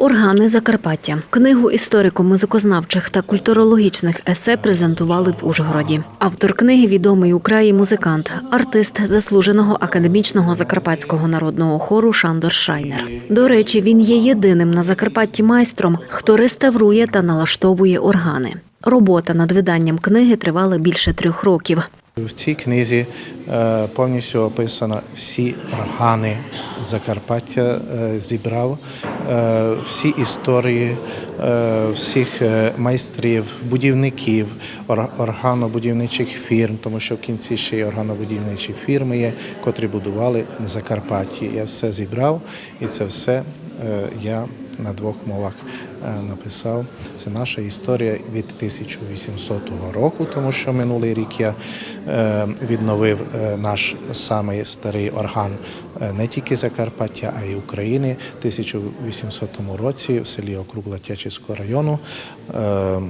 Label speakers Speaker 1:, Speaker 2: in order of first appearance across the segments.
Speaker 1: Органи Закарпаття. Книгу історико-музикознавчих та культурологічних есе презентували в Ужгороді. Автор книги відомий у краї музикант, артист заслуженого академічного закарпатського народного хору Шандор Шайнер. До речі, він є єдиним на Закарпатті майстром, хто реставрує та налаштовує органи. Робота над виданням книги тривала більше трьох років.
Speaker 2: В цій книзі е, повністю описано всі органи Закарпаття, е, зібрав е, всі історії всіх майстрів, будівників, органобудівничих фірм, тому що в кінці ще й органобудівничі фірми є, котрі будували на Закарпатті. Я все зібрав і це все я на двох мовах написав. Це наша історія від 1800 року, тому що минулий рік я е, відновив е, наш самий старий орган е, не тільки Закарпаття, а й України. В 1800 році в селі Округла Тячівського району е,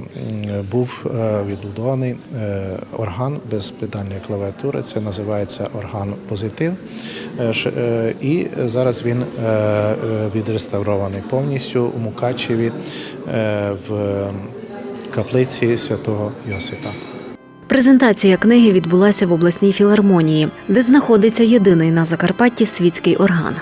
Speaker 2: був е, відбудований е, орган без педальної клавіатури. Це називається орган позитив. Е, е, І зараз він е, е, відреставрований повністю у Мукачеві е, в каплиці святого Йосипа.
Speaker 1: Презентація книги відбулася в обласній філармонії, де знаходиться єдиний на Закарпатті світський орган.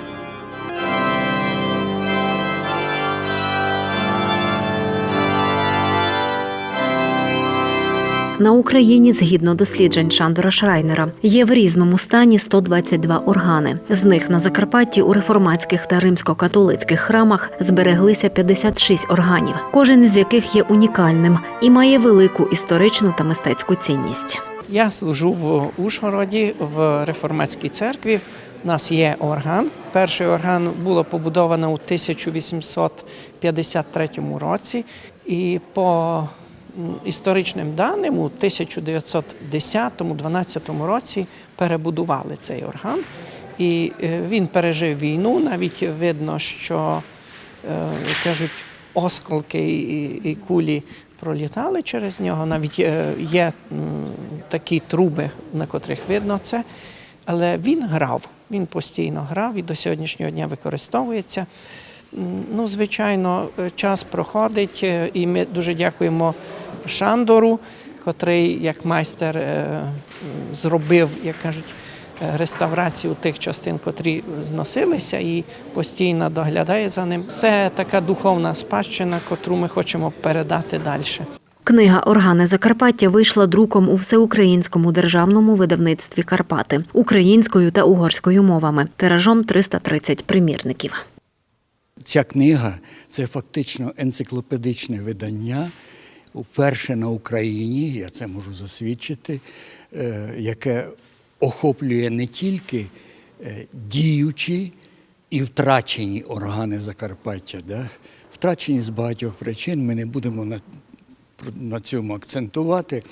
Speaker 1: На Україні, згідно досліджень Шандора Шрайнера, є в різному стані 122 органи. З них на Закарпатті у реформатських та римсько-католицьких храмах збереглися 56 органів, кожен з яких є унікальним і має велику історичну та мистецьку цінність.
Speaker 3: Я служу в Ужгороді в реформатській церкві. У нас є орган. Перший орган було побудовано у 1853 році, і по історичним даним у 1910-12 році перебудували цей орган. І е, він пережив війну. Навіть видно, що е, кажуть, осколки і, кулі пролітали через нього. Навіть е, є такі труби, на котрих видно це. Але він грав, він постійно грав і до сьогоднішнього дня використовується. Ну, звичайно, час проходить, і ми дуже дякуємо Шандору, котрий як майстер е, зробив, як кажуть, е, реставрацію тих частин, котрі зносилися, і постійно доглядає за ним. Це така духовна спадщина, котру ми хочемо передати далі.
Speaker 1: Книга Органи Закарпаття вийшла друком у всеукраїнському державному видавництві Карпати українською та угорською мовами, тиражом 330 примірників.
Speaker 4: Ця книга це фактично енциклопедичне видання, вперше на Україні, я це можу засвідчити, е, яке охоплює не тільки е, діючі і втрачені органи Закарпаття. Да? Втрачені з багатьох причин, ми не будемо на, на цьому акцентувати.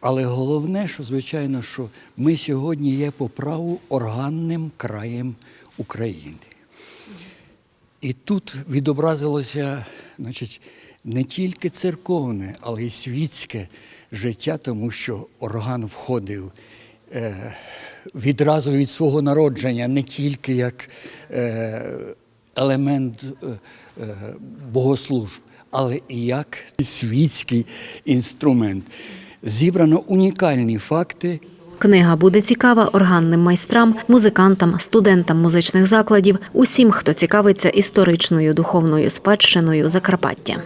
Speaker 4: Але головне, що звичайно, що ми сьогодні є по праву органним краєм України. І тут відобразилося значить, не тільки церковне, але й світське життя, тому що орган входив е, відразу від свого народження, не тільки як е, елемент е, богослужб, але і як світський інструмент. Зібрано унікальні факти.
Speaker 1: Книга буде цікава органним майстрам, музикантам, студентам музичних закладів, усім, хто цікавиться історичною духовною спадщиною Закарпаття.